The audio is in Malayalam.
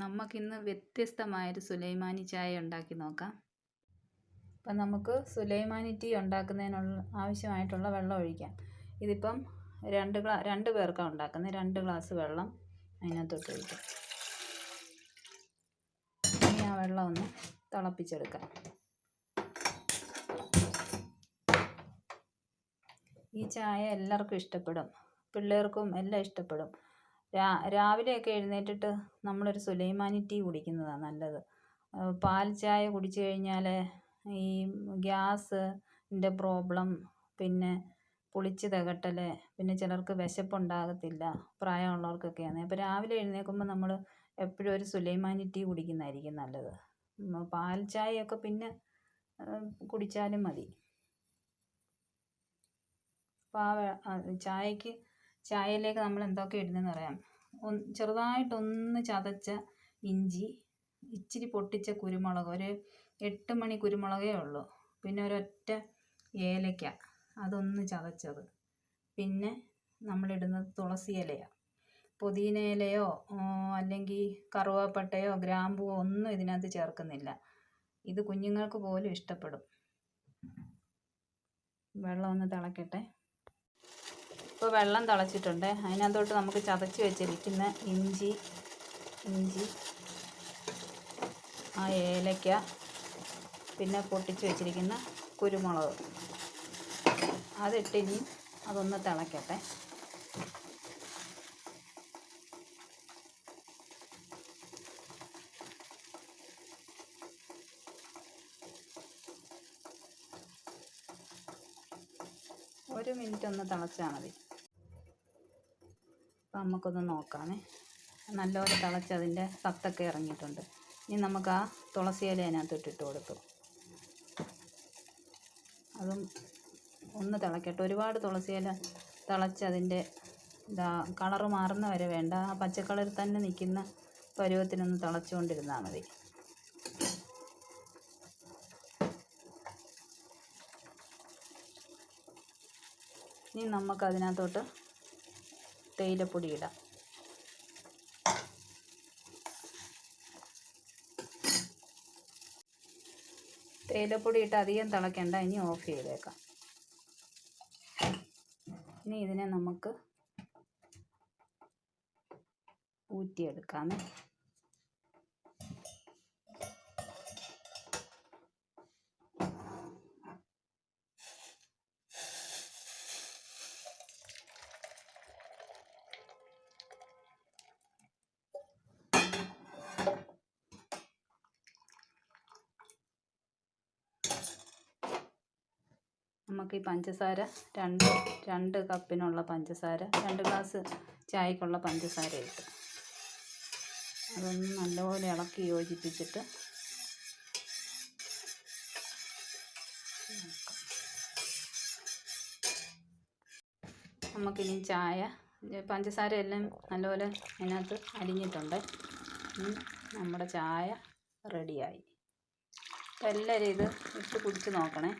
നമുക്കിന്ന് വ്യത്യസ്തമായൊരു സുലൈമാനി ചായ ഉണ്ടാക്കി നോക്കാം. അപ്പം നമുക്ക് സുലൈമാനി ടീ ഉണ്ടാക്കുന്നതിനുള്ള ആവശ്യമായിട്ടുള്ള വെള്ളം ഒഴിക്കാം. ഇതിപ്പം രണ്ട് ഗ്ലാ രണ്ട് പേർക്കാണ് ഉണ്ടാക്കുന്നത്. രണ്ട് ഗ്ലാസ് വെള്ളം അതിനകത്തോട്ട് ഒഴിക്കാം. ഇനി ആ വെള്ളം ഒന്ന് തിളപ്പിച്ചെടുക്കാം. ഈ ചായ എല്ലാവർക്കും ഇഷ്ടപ്പെടും. പിള്ളേർക്കും എല്ലാം ഇഷ്ടപ്പെടും. രാ രാവിലെയൊക്കെ എഴുന്നേറ്റിട്ട് നമ്മളൊരു സുലൈമാനി ടീ കുടിക്കുന്നതാണ് നല്ലത്. പാൽ ചായ കുടിച്ചു കഴിഞ്ഞാൽ ഈ ഗ്യാസിന്റെ പ്രോബ്ലം പിന്നെ പുളിച്ച് തികട്ടൽ പിന്നെ ചിലർക്ക് വിശപ്പുണ്ടാകത്തില്ല പ്രായമുള്ളവർക്കൊക്കെയാണ്. അപ്പോൾ രാവിലെ എഴുന്നേൽക്കുമ്പോൾ നമ്മൾ എപ്പോഴും ഒരു സുലൈമാനി ടീ കുടിക്കുന്നതായിരിക്കും നല്ലത്. പാൽ ചായയൊക്കെ പിന്നെ കുടിച്ചാലും മതി. അപ്പോൾ ആ ചായക്ക് ചായയിലേക്ക് നമ്മൾ എന്തൊക്കെ ഇടുന്നതെന്ന് പറയാം. ഒന്ന് ചെറുതായിട്ടൊന്ന് ചതച്ച ഇഞ്ചി ഇച്ചിരി പൊട്ടിച്ച കുരുമുളക് ഒരു എട്ട് മണി കുരുമുളകേ ഉള്ളൂ. പിന്നെ ഒരൊറ്റ ഏലയ്ക്ക അതൊന്ന് ചതച്ചത്. പിന്നെ നമ്മളിടുന്നത് തുളസി ഇലയാണ് പുതിന ഇലയോ അല്ലെങ്കിൽ കറുവാപ്പട്ടയോ ഗ്രാമ്പുവോ ഒന്നും ഇതിനകത്ത് ചേർക്കുന്നില്ല. ഇത് കുഞ്ഞുങ്ങൾക്ക് പോലും ഇഷ്ടപ്പെടും. വെള്ളം ഒന്ന് തിളക്കട്ടെ. ഇപ്പോൾ വെള്ളം തിളച്ചിട്ടുണ്ട്. അതിനകത്തോട്ട് നമുക്ക് ചതച്ച് വെച്ചിരിക്കുന്ന ഇഞ്ചി ഇഞ്ചി ആ ഏലക്ക പിന്നെ പൊട്ടിച്ച് വെച്ചിരിക്കുന്ന കുരുമുളക്. അതിട്ടിനി അതൊന്ന് തിളക്കട്ടെ. ഒരു മിനിറ്റ് ഒന്ന് തിളച്ചാൽ മതി. അപ്പം നമുക്കൊന്ന് നോക്കാമേ. നല്ലപോലെ തിളച്ച് അതിന്റെ സത്തൊക്കെ ഇറങ്ങിയിട്ടുണ്ട്. ഇനി നമുക്ക് ആ തുളസി ഇല അതിനകത്ത് ഇട്ടിട്ട് കൊടുക്കും. അതും ഒന്ന് തിളക്കട്ടെ. ഒരുപാട് തുളസി ഇല തിളച്ച് അതിന്റെ ഇതാ കളറ് മാറുന്ന വരെ വേണ്ട. ആ പച്ചക്കളറിൽ തന്നെ നിൽക്കുന്ന പരുവത്തിനൊന്ന് തിളച്ചുകൊണ്ടിരുന്നാൽ മതി. ഇനി നമുക്ക് അതിനകത്തോട്ട് തേയിലപ്പൊടി ഇടാം തേയിലപ്പൊടി ഇട്ട് അധികം തിളയ്ക്കണ്ട ഇനി ഓഫ് ചെയ്തേക്കാം. ഇനി ഇതിനെ നമുക്ക് ഊറ്റിയെടുക്കാമേ. നമുക്ക് ഈ പഞ്ചസാര രണ്ട് രണ്ട് കപ്പിനുള്ള പഞ്ചസാര രണ്ട് ഗ്ലാസ് ചായക്കുള്ള പഞ്ചസാര ഇട്ട്. അതൊന്ന് നല്ലപോലെ ഇളക്കി യോജിപ്പിച്ചിട്ട് നമുക്കിനി ചായ പഞ്ചസാര എല്ലാം നല്ലപോലെ അതിനകത്ത് അരിഞ്ഞിട്ടുണ്ട് നമ്മുടെ ചായ റെഡിയായി. എല്ലാവരും ഇത് ഇട്ട് കുടിച്ച് നോക്കണേ.